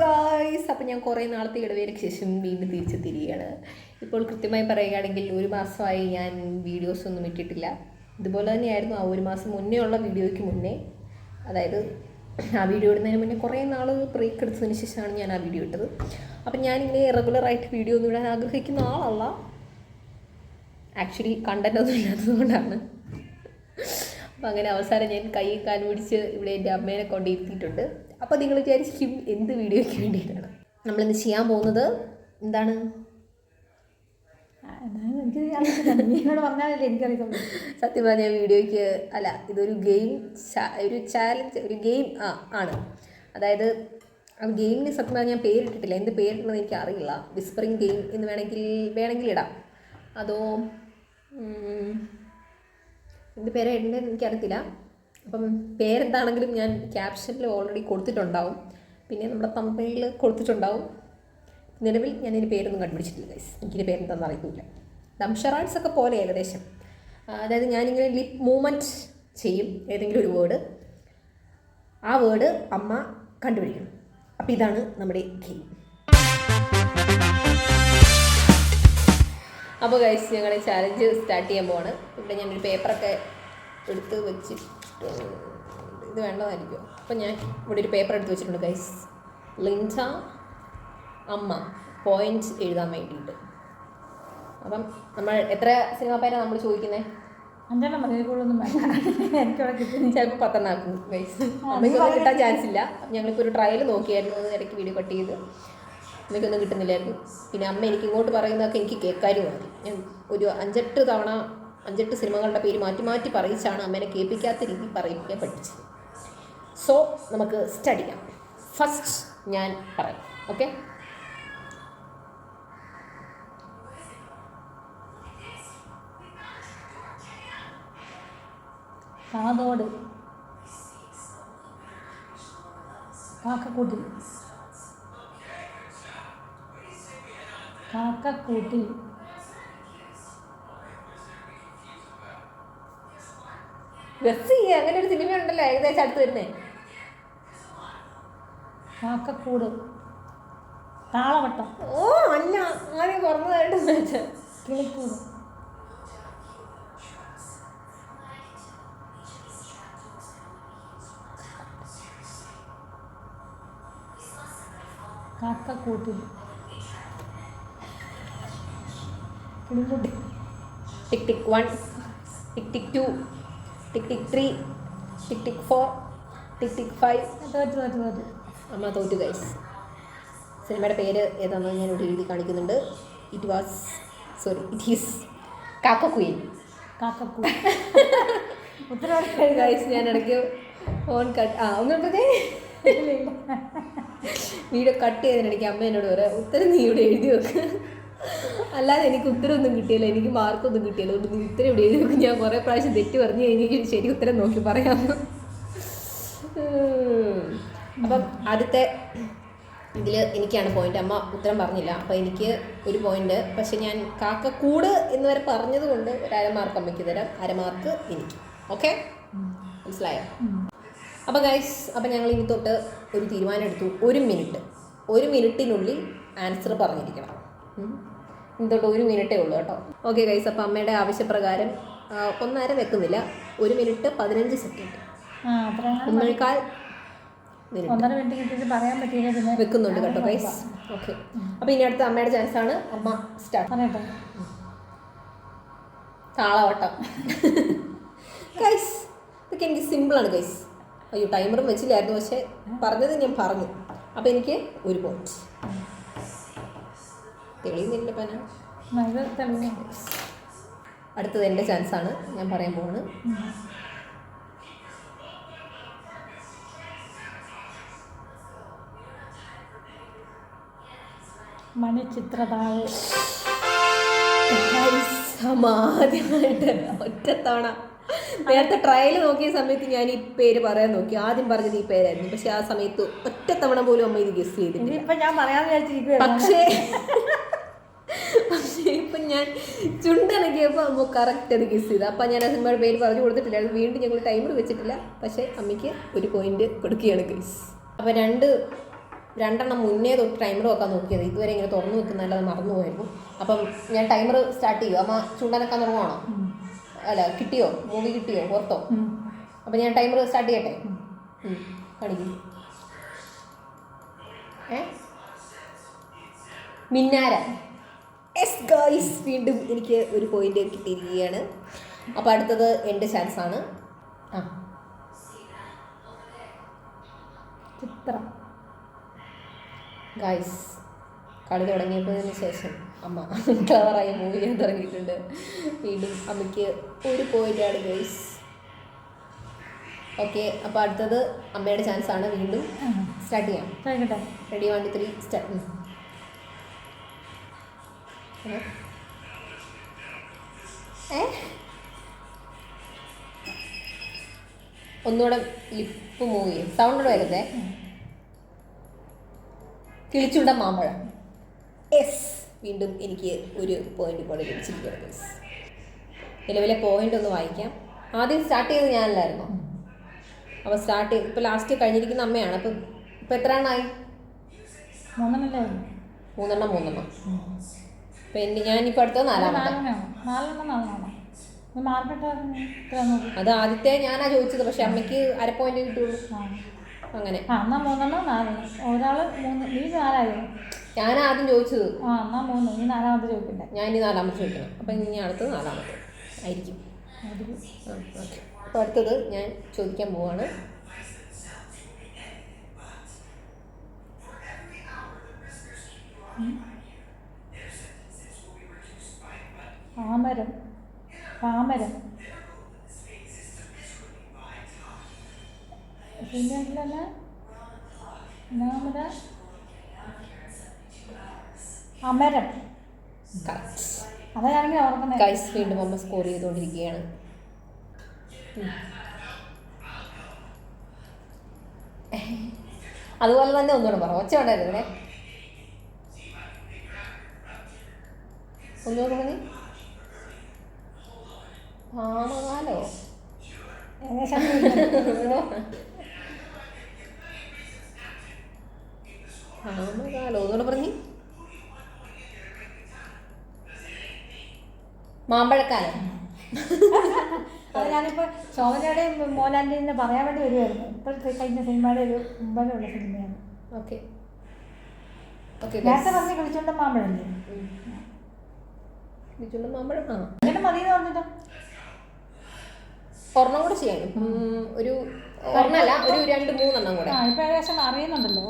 Guys അപ്പം ഞാൻ കുറേ നാളത്തെ ഇടവേലയ്ക്ക് ശേഷം വീണ്ടും തിരിച്ചെത്തിരിക്കുകയാണ് ഇപ്പോൾ കൃത്യമായി പറയുകയാണെങ്കിൽ ഒരു മാസമായി ഞാൻ വീഡിയോസ് ഒന്നും ഇട്ടിട്ടില്ല. ഇതുപോലെ തന്നെയായിരുന്നു ആ ഒരു മാസം മുന്നേ ഉള്ള വീഡിയോയ്ക്ക് മുന്നേ. അതായത് ആ വീഡിയോ ഇടുന്നതിന് മുന്നേ കുറേ നാൾ ബ്രേക്ക് എടുത്തതിന് ശേഷമാണ് ഞാൻ ആ വീഡിയോ ഇട്ടത്. അപ്പം ഞാനിങ്ങനെ റെഗുലറായിട്ട് വീഡിയോ ഒന്നും ഇടാൻ ആഗ്രഹിക്കുന്ന ആളല്ല. ആക്ച്വലി കണ്ടന്റ് ഒന്നും ഇല്ലാത്തതുകൊണ്ടാണ് അപ്പം അങ്ങനെ അവസാനം ഞാൻ കൈ കാൽ പിടിച്ച് ഇവിടെ എന്റെ അമ്മേനെ കൊണ്ട് എത്തിയിട്ടുണ്ട് അപ്പോൾ നിങ്ങൾ വിചാരിക്കും എന്ത് വീഡിയോയ്ക്ക് വേണ്ടിയിട്ടാണ്. നമ്മളിന്ന് ചെയ്യാൻ പോകുന്നത് എന്താണ്? സത്യം പറഞ്ഞാൽ വീഡിയോയ്ക്ക് അല്ല ഇതൊരു ഗെയിം ഒരു ചാലഞ്ച് ഒരു ഗെയിം ആ ആണ്. അതായത് ആ ഗെയിമിന് സത്യം പറഞ്ഞാൽ ഞാൻ പേരിട്ടിട്ടില്ല. എന്ത് പേരിടണമെന്ന് എനിക്ക് അറിയില്ല. വിസ്പറിങ് ഗെയിം എന്ന് വേണമെങ്കിൽ വേണമെങ്കിൽ ഇടാം. അതോ എന്ത് പേരാ ഇടേണ്ടതെന്ന് എനിക്കറിയത്തില്ല. അപ്പം പേരെന്താണെങ്കിലും ഞാൻ ക്യാപ്ഷനിൽ ഓൾറെഡി കൊടുത്തിട്ടുണ്ടാവും. പിന്നെ നമ്മുടെ തമ്പയിൽ കൊടുത്തിട്ടുണ്ടാവും. നിലവിൽ ഞാൻ ഇതിന്റെ പേരൊന്നും കണ്ടുപിടിച്ചിട്ടില്ല ഗൈസ് എനിക്കിന്റെ പേരെന്താണെന്ന് അറിയില്ല ദംഷറാൻസ് ഒക്കെ പോലെ ഏകദേശം. അതായത് ഞാനിങ്ങനെ ലിപ് മൂവ്മെന്റ് ചെയ്യും ഏതെങ്കിലും ഒരു വേർഡ് ആ വേർഡ് അമ്മ കണ്ടുപിടിക്കണം അപ്പോൾ ഇതാണ് നമ്മുടെ ഗെയിം അപ്പോൾ ഗൈസ് ഞങ്ങൾ ചാലഞ്ച് സ്റ്റാർട്ട് ചെയ്യാൻ പോവാണ്. ഇവിടെ ഞാനൊരു പേപ്പറൊക്കെ എടുത്ത് വെച്ചിട്ട് ഇത് വേണ്ടതായിരിക്കും അപ്പം ഞാൻ ഇവിടെ ഒരു പേപ്പർ എടുത്ത് വെച്ചിട്ടുണ്ട് ഗൈസ് ലിൻസ അമ്മ പോയിന്റ്സ് എഴുതാൻ വേണ്ടിയിട്ട്. അപ്പം നമ്മൾ എത്ര സിനിമ പേരാണ് നമ്മൾ ചോദിക്കുന്നത് അഞ്ചെണ്ണം മതി കൂടുതലൊന്നും വേണ്ട. എനിക്കവിടെ കിട്ടുന്നു ചിലപ്പോൾ പത്തെണ്ണാക്കും ഗൈസ് അമ്മയ്ക്കൊന്നും കിട്ടാൻ ചാൻസ് ഇല്ല. ഞങ്ങളിപ്പോൾ ഒരു ട്രയൽ നോക്കിയായിരുന്നു ഇടയ്ക്ക് വീഡിയോ കട്ട് ചെയ്ത്. അമ്മയ്ക്കൊന്നും കിട്ടുന്നില്ലായിരുന്നു. പിന്നെ അമ്മ എനിക്ക് ഇങ്ങോട്ട് പറയുന്നതൊക്കെ എനിക്ക് കേൾക്കാനും മതി ഞാൻ ഒരു അഞ്ചെട്ട് തവണ അഞ്ചെട്ട് സിനിമകളുടെ പേര് മാറ്റി മാറ്റി പറയിച്ചാണ് അമ്മേനെ കേൾപ്പിക്കാത്ത രീതി പറയിപ്പിക്കാൻ പഠിച്ചത് സോ നമുക്ക് സ്റ്റഡി ചെയ്യാം. ഫസ്റ്റ് ഞാൻ പറയാം. ഓക്കെ കാതോട്. കാക്കക്കൂട്ടിൽ കാക്കക്കൂട്ടിൽ. അങ്ങനെ ഒരു സിനിമ ഉണ്ടല്ലോ ഏകദേശം അടുത്ത് തന്നെ കാക്കക്കൂട്. താളവട്ടം. ഓ അല്ല ആദ്യം കുറഞ്ഞതായിട്ട് വെച്ചാൽ കിളിക്കൂട്. കാക്കക്കൂട്ടിൽ. Tick tick one tick tick two tick tick three tick tick four tick tick five. തോറ്റ് തോറ്റ് തോറ്റ് അമ്മ തോറ്റു ഗൈസ് സിനിമയുടെ പേര് ഏതാണെന്ന് ഞാൻ ഇവിടെ എഴുതി കാണിക്കുന്നുണ്ട്. It was sorry it is Kakkakuyil. കാക്കക്കുയിൽ ഉത്തരവാദിത്തം. ഗൈസ് ഞാൻ ഇടയ്ക്ക് ഫോൺ കട്ട് ആ ഒന്നുണ്ടതേ വീഡിയോ കട്ട് ചെയ്തതിനിടയ്ക്ക് അമ്മ എന്നോട് പറയാം ഉത്തരം നീ ഇവിടെ എഴുതി വെക്ക്. അല്ലാതെ എനിക്ക് ഉത്തരമൊന്നും കിട്ടിയില്ല. എനിക്ക് മാർക്കൊന്നും കിട്ടിയില്ല. അതുകൊണ്ട് ഉത്തരം ഇവിടെ എഴുതി ഞാൻ കുറേ പ്രാവശ്യം തെറ്റ് പറഞ്ഞു കഴിഞ്ഞെങ്കിൽ ശരി ഉത്തരം നോക്കി പറയാം. അപ്പം ആദ്യത്തെ ഇതിൽ എനിക്കാണ് പോയിന്റ് അമ്മ ഉത്തരം പറഞ്ഞില്ല. അപ്പോൾ എനിക്ക് ഒരു പോയിന്റ് പക്ഷെ ഞാൻ കാക്ക കൂട് എന്ന് വരെ പറഞ്ഞത് കൊണ്ട് ഒരു അരമാർക്ക് അമ്മയ്ക്ക് തരാം. അരമാർക്ക് എനിക്ക്. ഓക്കെ മനസ്സിലായോ? അപ്പോൾ ഗൈസ് അപ്പോൾ ഞങ്ങൾ ഇനി തൊട്ട് ഒരു തീരുമാനം എടുത്തു. ഒരു മിനിറ്റ് ഒരു മിനിറ്റിനുള്ളിൽ ആൻസർ പറഞ്ഞിരിക്കണം. ഉം. ഒരു മിനിറ്റേ ഉള്ളൂ കേട്ടോ. ഓക്കെ ഗൈസ് അപ്പം അമ്മയുടെ ആവശ്യപ്രകാരം ഒന്നര വെക്കുന്നില്ല. ഒരു മിനിറ്റ് പതിനഞ്ച് സെക്കൻഡ് ഒന്നേക്കാൾ ഒന്നര മിനിറ്റ് പറയാൻ പറ്റിയില്ല വെക്കുന്നുണ്ട് കേട്ടോ ഗൈസ് ഓക്കെ അപ്പം ഇനി അടുത്ത അമ്മയുടെ ചാൻസ് ആണ്. അമ്മ സ്റ്റാർട്ട് താളവട്ടം. ഗൈസ് ഇതൊക്കെ എനിക്ക് സിമ്പിളാണ് ഗൈസ് അയ്യോ ടൈമറും വെച്ചില്ലായിരുന്നു പക്ഷേ പറഞ്ഞത് ഞാൻ പറഞ്ഞു. അപ്പോൾ എനിക്ക് ഒരു പോയിന്റ് തെളിയുന്നില്ല പന. തെളിഞ്ഞു അടുത്തത് എന്റെ ചാൻസ് ആണ് ഞാൻ പറയാൻ പോവാണ്. മണിച്ചിത്രതാഴ്. സമാധിയായിട്ട് ഒറ്റത്തവണ. നേരത്തെ ട്രയൽ നോക്കിയ സമയത്ത് ഞാൻ ഈ പേര് പറയാൻ നോക്കി. ആദ്യം പറഞ്ഞത് ഈ പേരായിരുന്നു. പക്ഷെ ആ സമയത്ത് ഒറ്റ തവണ പോലും അമ്മ ഇത് ഗസ് വിചാരിച്ചിരിക്കുകയാണ് പക്ഷേ പക്ഷേ ഇപ്പം ഞാൻ ചുണ്ടനക്കിയപ്പോൾ അമ്മ കറക്റ്റ് അത് ഗസ് ചെയ്ത്. അപ്പം ഞാൻ ആ സിനിമയുടെ പേര് പറഞ്ഞു കൊടുത്തിട്ടില്ല വീണ്ടും ഞങ്ങൾ ടൈമർ വെച്ചിട്ടില്ല. പക്ഷേ അമ്മയ്ക്ക് ഒരു പോയിന്റ് കൊടുക്കുകയാണ് ഗസ് അപ്പോൾ രണ്ട് രണ്ടെണ്ണം മുന്നേ തൊട്ട് ടൈമർ വെക്കാൻ നോക്കിയത്. ഇതുവരെ ഇങ്ങനെ തുറന്നു വെക്കുന്നതല്ലാതെ മറന്നു പോയിരുന്നു അപ്പം ഞാൻ ടൈമർ സ്റ്റാർട്ട് ചെയ്യുക അമ്മ ചുണ്ടനക്കാൻ തുടങ്ങുവാണോ? അല്ല കിട്ടിയോ? മൂവി കിട്ടിയോ? ഓർത്തോ? അപ്പം ഞാൻ ടൈമർ സ്റ്റാർട്ട് ചെയ്യട്ടെ? കാണിക്കും ഏ? മിന്നാര. എസ് ഗേൾസ് വീണ്ടും എനിക്ക് ഒരു പോയിന്റ് കിട്ടിയിരിക്കുകയാണ്. അപ്പോൾ അടുത്തത് എന്റെ ചാൻസ് ആണ്. ആ. ചിത്ര. ഗായ്സ് കളി തുടങ്ങിയതിന് ശേഷം. അമ്മ കളറായ മൂവി ഞാൻ തുടങ്ങിയിട്ടുണ്ട്. വീണ്ടും അമ്മയ്ക്ക് ഒരു പോയിന്റാണ് ഗൈസ് ഓക്കെ അപ്പോൾ അടുത്തത് അമ്മയുടെ ചാൻസ് ആണ്. വീണ്ടും സ്റ്റാർട്ട് ചെയ്യാം. Ready one two three start ഏ? ഒന്നുകൂടെ ലിപ്പ് മൂവ് ചെയ്യും. സൗണ്ടോടെ വരുന്നേ കിളിച്ചുണ്ട മാമ്പഴം. എസ് വീണ്ടും എനിക്ക് ഒരു പോയിന്റ് കൂടെ ലഭിച്ചിരിക്കുകയാണ് guys. നിലവിലെ പോയിന്റ് ഒന്ന് വായിക്കാം. ആദ്യം സ്റ്റാർട്ട് ചെയ്തത് ഞാനല്ലായിരുന്നു? അപ്പോൾ സ്റ്റാർട്ട് ചെയ്ത് ഇപ്പോൾ ലാസ്റ്റ് കഴിഞ്ഞിരിക്കുന്ന അമ്മയാണ്. അപ്പം ഇപ്പം എത്ര എണ്ണമായി മൂന്നെണ്ണം മൂന്നെണ്ണം. അപ്പം ഞാൻ ഞാനിപ്പോൾ അടുത്തത് നാലാമത്തെ. അത് ആദ്യത്തെ ഞാനാ ചോദിച്ചത് പക്ഷെ അമ്മയ്ക്ക് അര പോയിന്റ് കിട്ടുള്ളൂ അങ്ങനെ. മൂന്നെണ്ണം നാലെണ്ണം. ഒരാൾ മൂന്ന് നീ നാലായോ? ഞാൻ ആദ്യം ചോദിച്ചത്. ആ എന്നാ മൂന്ന്. ഇനി നാലാമത്തെ ചോദിക്കണ്ടേ? ഞാൻ ഇനി നാലാമത്തെ ചോദിക്കണം. അപ്പം ഇനി അടുത്തത് നാലാമത്തെ. ആയിരിക്കും. ആ ഓക്കെ. അപ്പോൾ അടുത്തത് ഞാൻ ചോദിക്കാൻ പോവാണ്. പാമരം. പാമരം. പിന്നെ നാമര. അമരം. ഓർക്കുന്നത് ഗൈസ് വീണ്ടും അമ്മ സ്കോർ ചെയ്തുകൊണ്ടിരിക്കുകയാണ്. അതുപോലെ തന്നെ ഒന്നുകൂടെ പറ. ഒച്ച ഉണ്ടായിരുന്നേ ഒന്നുകൂടെ ഏകദേശം പാമകാലോ ഒന്നുകൂടെ പറഞ്ഞേ മാമ്പഴക്കാലം അത് ഞാനിപ്പോൾ ശോഭനയുടെയും മോഹൻലാലിന്റെയും നിന്ന് പറയാൻ വേണ്ടി വരുമായിരുന്നു ഇപ്പോഴത്തെ കഴിഞ്ഞ സിനിമയുടെ ഒരു മുമ്പിലുള്ള സിനിമയാണ്. ഓക്കെ. ഓക്കെ നേരത്തെ പറഞ്ഞ് വിളിച്ചോണ്ട് മാമ്പഴല്ലേ ബിജുണ്ട് മാമ്പഴം ആ എന്നിട്ട് മതി എന്ന് പറഞ്ഞിട്ട് ഒരെണ്ണം കൂടെ ചെയ്യാൻ. ഒരു ഒരെണ്ണമല്ല ഒരു രണ്ട് മൂന്നെണ്ണം കൂടെ. ഇപ്പൊ ഏകദേശം അറിയുന്നുണ്ടല്ലോ.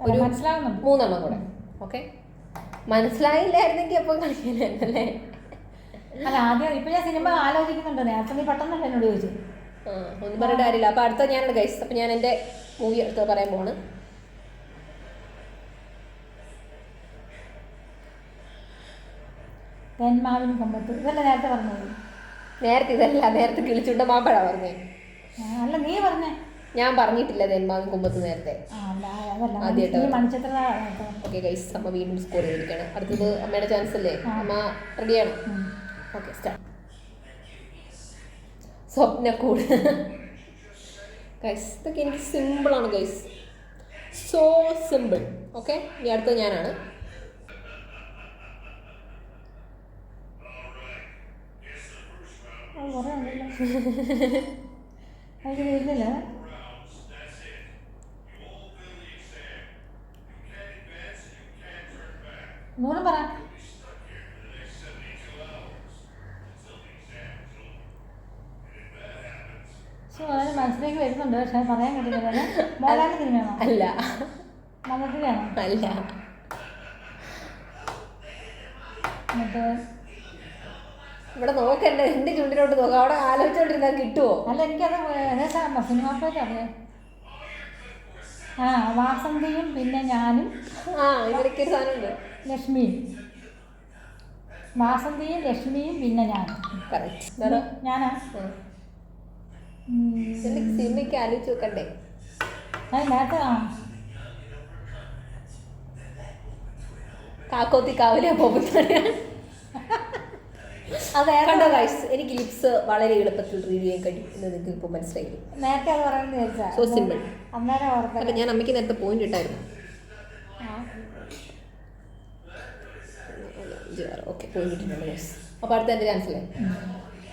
അതുകൊണ്ട് മനസ്സിലാകുന്നുണ്ട്. മൂന്നെണ്ണം കൂടെ. ഓക്കെ. മനസ്സിലായില്ലായിരുന്നെങ്കിൽ അപ്പോൾ കളിക്കാനല്ലേ അല്ല ആദ്യം ഇപ്പൊ ഞാൻ സിനിമ ആലോചിക്കുന്നുണ്ട്. നേരത്തെ നീ പെട്ടെന്നല്ല എന്നോട് ചോദിച്ചു ഒന്നും പറഞ്ഞിട്ട് കാര്യമില്ല. അപ്പൊ അടുത്ത ഞാനാണ് ഗൈസ് അപ്പൊ ഞാൻ എന്റെ മൂവി അടുത്ത് പറയാൻ പോവാണ്. തെന്മാവിൻ കൊമ്പത്ത്. ഇതല്ല നേരത്തെ പറഞ്ഞത്? നേരത്തെ ഇതല്ല നേരത്തെ കിളിച്ചുണ്ട മാമ്പഴ പറഞ്ഞേ. അല്ല നീ പറഞ്ഞേ. ഞാൻ പറഞ്ഞിട്ടില്ല തെന്മാവിൻ കുമ്പത്ത് നേരത്തെ. ആദ്യമായിട്ടാ ഓക്കെ ഗൈസ് അമ്മ വീണ്ടും സ്കോർ ചെയ്തിരിക്കുകയാണ്. അടുത്തത് അമ്മയുടെ ചാൻസ് അല്ലേ? അമ്മ റെഡിയാണ് ഓക്കെ സ്റ്റാർട്ട് സ്വപ്നക്കൂട് ഗൈസ് ഇതൊക്കെ എനിക്ക് സിമ്പിളാണ് ഗൈസ് സോ സിമ്പിൾ ഓക്കെ ഈ അടുത്ത ഞാനാണ്. അത് വരുന്നില്ല. പറ പക്ഷെ വളരെ വരുന്നുണ്ട് പക്ഷെ പറയാൻ പറ്റില്ല മോഹൻലാലിന്റെ സിനിമയാണോ? അല്ല. മമ്മൂട്ടിയാണോ അല്ല. എന്നിട്ട്? ഇവിടെ നോക്കണ്ട എന്റെ ചുണ്ടിലോട്ട് നോക്കാം. അവിടെ ആലോചിച്ചോണ്ടിരുന്നാൽ കിട്ടുമോ അല്ല എനിക്കത് സിനിമ അറിയാം. ആ വാസന്തിയും പിന്നെ ഞാനും. ആ ഇവിടേക്ക് ഒരു സാധനമുണ്ട് ലക്ഷ്മിയും. വാസന്തിയും ലക്ഷ്മിയും പിന്നെ ഞാനും. കറക്റ്റ് ഞാനാ? സിനിമയ്ക്ക് ആലോചിച്ച് നോക്കണ്ടേ? കാക്കോത്തി കാവിലെ പോകുന്ന കണ്ടോ ഗൈസ് എനിക്ക് ലിപ്സ് വളരെ എളുപ്പത്തിൽ റീഡ് ചെയ്യാൻ കഴിയും എന്ന് നിങ്ങൾക്ക് ഇപ്പോൾ മനസ്സിലായി നേരത്തെ അത് പറയുന്നത് സോ simple. അന്നേരം ഓർത്തത് അല്ല ഞാൻ അമ്മയ്ക്ക് നേരത്തെ പോയിന്റ് ഇട്ടായിരുന്നു. ഓക്കെ പോയിന്റ് ഇട്ടിട്ടുണ്ട് ഗൈസ് അപ്പോൾ അടുത്ത എന്റെ ചാൻസ് അല്ലേ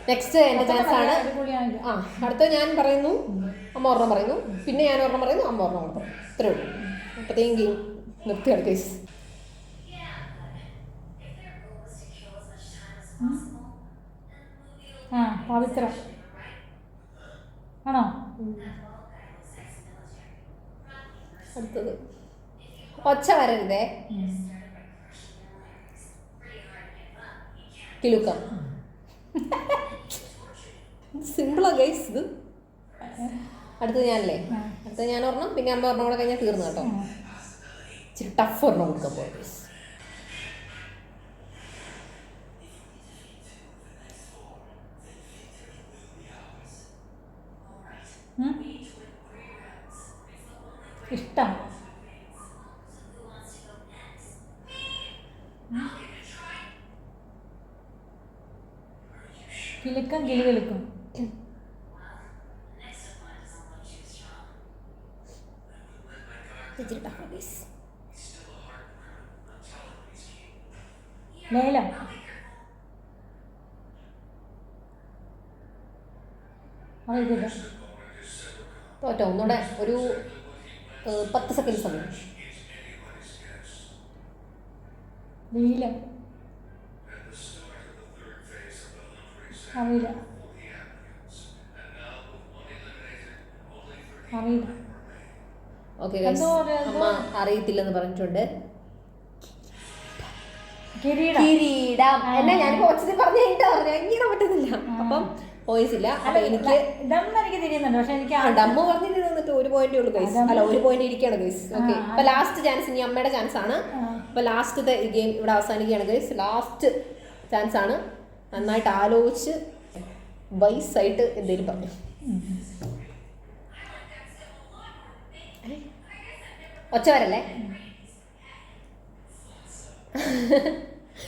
നെക്സ്റ്റ് എന്റെ ചാൻസ് ആണ്. ആ അടുത്ത ഞാൻ പറയുന്നു. അമ്മ ഒരെണ്ണം പറയുന്നു. പിന്നെ ഞാൻ ഒരെണ്ണം പറയുന്നു. അമ്മ ഒരെണ്ണം കൂടെ പറയും ഇത്രേ ഉള്ളൂ. അപ്പോഴത്തേക്കും ഗെയിം നിർത്തിയാണ് കേസ് ആ പവിത്രം. ആണോ? അടുത്തത്. ഒച്ച വരരുതേ. കിലുക്കം. സിമ്പിളാ ഗൈസ് ഇത്. അടുത്തത് ഞാനല്ലേ? അടുത്തത് ഞാൻ ഒരെണ്ണം പിന്നെ അമ്മ ഒരെണ്ണം കൂടെ കഴിഞ്ഞാൽ തീർന്നു കേട്ടോ. ഇച്ചിരി ടഫ് ഒരെണ്ണം കൊടുക്കാൻ പോയി ഗൈസ് ഇഷ്ടം. കിലുക്കം കിളി കിലുക്കും മേലം? തോറ്റോ? ഒന്നുകൂടെ ഒരു പത്ത് സെക്കൻഡ് സമയം. നീലം. അറിയില്ല. അറിയില്ല. ഓക്കെ അമ്മ അറിയത്തില്ലെന്ന് പറഞ്ഞിട്ടുണ്ട്. കിരീടം. എന്നാ ഞാൻ ഒച്ചത്തിൽ പറഞ്ഞു കഴിഞ്ഞിട്ട് പറഞ്ഞു? ഇങ്ങനെ പറ്റുന്നില്ല അപ്പം വോയിസ് ഇല്ല അപ്പൊ എനിക്ക് ഡമ്മു എനിക്ക് തിരിയുന്നുണ്ട്. പക്ഷെ എനിക്ക് ആ- ഡമ്മ് പറഞ്ഞിട്ട് നിന്നിട്ട് ഒരു പോയിന്റ് ഉള്ളൂ ഗൈസ് അല്ല ഒരു പോയിന്റ് ഇരിക്കുകയാണ് ഗൈസ് ഓക്കെ അപ്പൊ ലാസ്റ്റ് ചാൻസ് ഇനി അമ്മയുടെ ചാൻസ് ആണ്. ഇപ്പൊ അപ്പൊ ലാസ്റ്റത്തെ ഈ ഗെയിം ഇവിടെ അവസാനിക്കുകയാണ് ഗൈസ് ലാസ്റ്റ് ചാൻസ് ആണ്. നന്നായിട്ട് ആലോചിച്ച് വൈസായിട്ട് എന്തെങ്കിലും പറഞ്ഞു. ഒച്ചവരല്ലേ? ഒച്ച വരല്ലേ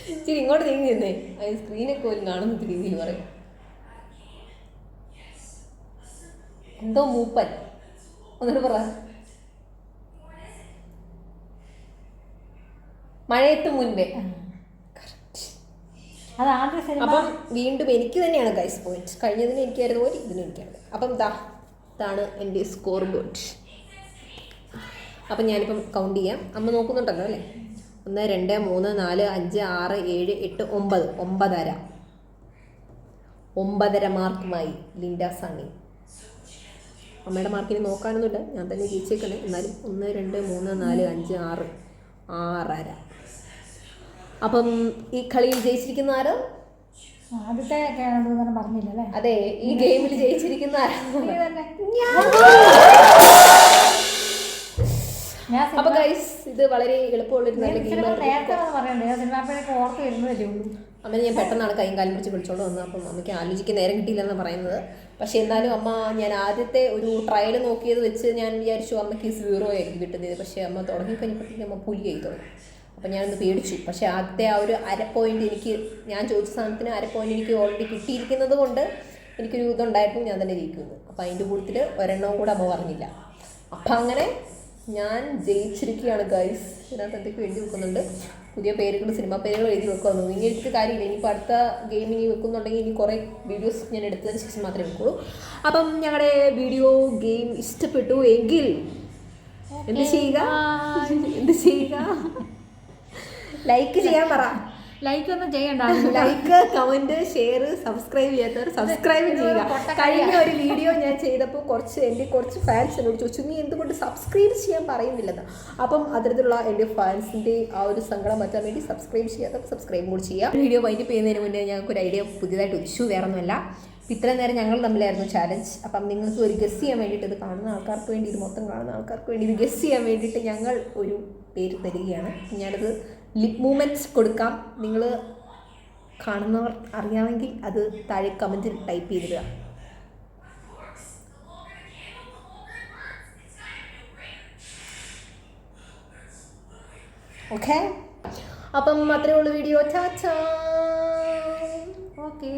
ഇച്ചിരി ഇങ്ങോട്ട് നീങ്ങി നിന്നേ. അതിന് സ്ക്രീനൊക്കെ പോലും കാണുന്ന രീതിയിൽ പറയും. എന്തോ മൂപ്പൻ. ഒന്നിട്ട് പറ. മഴയത്ത് മുൻപേ. അത് സിനിമ അപ്പം വീണ്ടും എനിക്ക് തന്നെയാണ് ഗൈസ് പോയിന്റ് കഴിഞ്ഞതിന് എനിക്കായിരുന്നു പോലെ ഇതിന് എനിക്കാണ് അപ്പം ദാ ഇതാണ് എന്റെ സ്കോർ ബോർഡ് അപ്പം ഞാനിപ്പം കൗണ്ട് ചെയ്യാം. അമ്മ നോക്കുന്നുണ്ടല്ലോ അല്ലേ? ഒന്ന് രണ്ട് മൂന്ന് നാല് അഞ്ച് ആറ് ഏഴ് എട്ട് ഒമ്പത്. ഒമ്പതര. ഒമ്പതര മാർക്കുമായി ലിൻഡ സണ്ണി അമ്മയുടെ മാർക്കിന് നോക്കാനൊന്നുമില്ല. ഞാൻ തന്നെ ജയിച്ചേക്കണേ. എന്നാലും ഒന്ന് രണ്ട് മൂന്ന് നാല് അഞ്ച് ആറ്. ആറര. അപ്പം ഈ കളിയിൽ ജയിച്ചിരിക്കുന്ന ആരോ? ആദ്യത്തെ കേരളം പറഞ്ഞില്ല അല്ലേ? അതെ ഈ ഗെയിമിൽ ജയിച്ചിരിക്കുന്ന ആരാ? അപ്പൊ ഗൈസ് ഇത് വളരെ എളുപ്പമുള്ളൊരു നല്ല ഗെയിമാണ് അമ്മ ഞാൻ പെട്ടെന്നാണ് കൈയും കാലും പിടിച്ച് വിളിച്ചോണ്ട് വന്നത് അപ്പം അമ്മയ്ക്ക് ആലോചിക്കാൻ നേരം കിട്ടിയില്ലെന്ന് പറയുന്നത്. പക്ഷെ എന്നാലും അമ്മ ഞാൻ ആദ്യത്തെ ഒരു ട്രയൽ നോക്കിയത് വെച്ച് ഞാൻ വിചാരിച്ചു അമ്മയ്ക്ക് സീറോ ആയിരിക്കും കിട്ടുന്നത്. പക്ഷേ അമ്മ തുടങ്ങി കഴിഞ്ഞപ്പോഴത്തേക്കും അമ്മ പുലിയായി തുടങ്ങി. അപ്പം ഞാനൊന്ന് പേടിച്ചു. പക്ഷേ ആദ്യത്തെ ആ ഒരു അര പോയിന്റ് എനിക്ക് ഞാൻ ചോദിച്ച സാധനത്തിന് അര പോയിന്റ് എനിക്ക് ഓൾറെഡി കിട്ടിയിരിക്കുന്നത് കൊണ്ട് എനിക്കൊരു ഇതുണ്ടായിരുന്നു ഞാൻ തന്നെ ജയിക്കുന്നു. അപ്പം അതിന്റെ കൂട്ടത്തിൽ ഒരെണ്ണവും കൂടെ അമ്മ പറഞ്ഞില്ല. അപ്പം അങ്ങനെ ഞാൻ ജയിച്ചിരിക്കുകയാണ് ഗൈസ് ഇതിനകത്ത് എന്തൊക്കെ എഴുതി വെക്കുന്നുണ്ട്. പുതിയ പേരുകൾ സിനിമ പേരുകൾ എഴുതി വെക്കുന്നു ഇനി എടുത്തിട്ട് കാര്യമില്ല. ഇനിയിപ്പോൾ അടുത്ത ഗെയിം ഇനി വെക്കുന്നുണ്ടെങ്കിൽ ഇനി കുറേ വീഡിയോസ് ഞാൻ എടുത്തതിന് ശേഷം മാത്രമേ വെക്കുള്ളൂ. അപ്പം ഞങ്ങളുടെ വീഡിയോ ഗെയിം ഇഷ്ടപ്പെട്ടു എങ്കിൽ എന്ത് ചെയ്യുക? എന്ത് ചെയ്യുക? ലൈക്ക് ചെയ്യാൻ പറ. ലൈക്ക് ഒന്നും ചെയ്യണ്ട ലൈക്ക് കമന്റ് ഷെയർ സബ്സ്ക്രൈബ് ചെയ്യാത്തവർ സബ്സ്ക്രൈബ് ചെയ്യുക. കഴിഞ്ഞ ഒരു വീഡിയോ ഞാൻ ചെയ്തപ്പോൾ കുറച്ച് എന്റെ കുറച്ച് ഫാൻസ് എന്നോട് ചോദിച്ചു നീ എന്തുകൊണ്ട് സബ്സ്ക്രൈബ് ചെയ്യാൻ പറയുന്നില്ലെന്ന്? അപ്പം അത്തരത്തിലുള്ള എന്റെ ഫാൻസിന്റെ ആ ഒരു സങ്കടം മാറ്റാൻ വേണ്ടി സബ്സ്ക്രൈബ് ചെയ്യാത്തവർ സബ്സ്ക്രൈബ് കൂടി ചെയ്യുക വീഡിയോ വൈൻഡപ്പ് ചെയ്യുന്നതിന് മുന്നേ ഞങ്ങൾക്ക് ഒരു ഐഡിയ പുതിയതായിട്ട് ഇഷ്യൂ വേറെ ഒന്നുമില്ല ഇത്രയും നേരം ഞങ്ങൾ തമ്മിലായിരുന്നു ചാലഞ്ച് അപ്പം നിങ്ങൾക്ക് ഒരു ഗസ് ചെയ്യാൻ വേണ്ടിയിട്ട് ഇത് കാണുന്ന ആൾക്കാർക്ക് വേണ്ടി ഇത് മൊത്തം കാണുന്ന ആൾക്കാർക്ക് വേണ്ടി ഇത് ഗസ് ചെയ്യാൻ വേണ്ടിയിട്ട് ഞങ്ങൾ ഒരു പേര് തരികയാണ്. ഞാനത് ലിപ് മൂമെന്റ്സ് കൊടുക്കാം. നിങ്ങൾ കാണുന്നവർ അറിയാമെങ്കിൽ അത് താഴെ കമന്റിൽ ടൈപ്പ് ചെയ്തിടുക. ഓക്കെ അപ്പം അത്രയേ ഉള്ളൂ വീഡിയോ ചാച്ചാ ഓക്കേ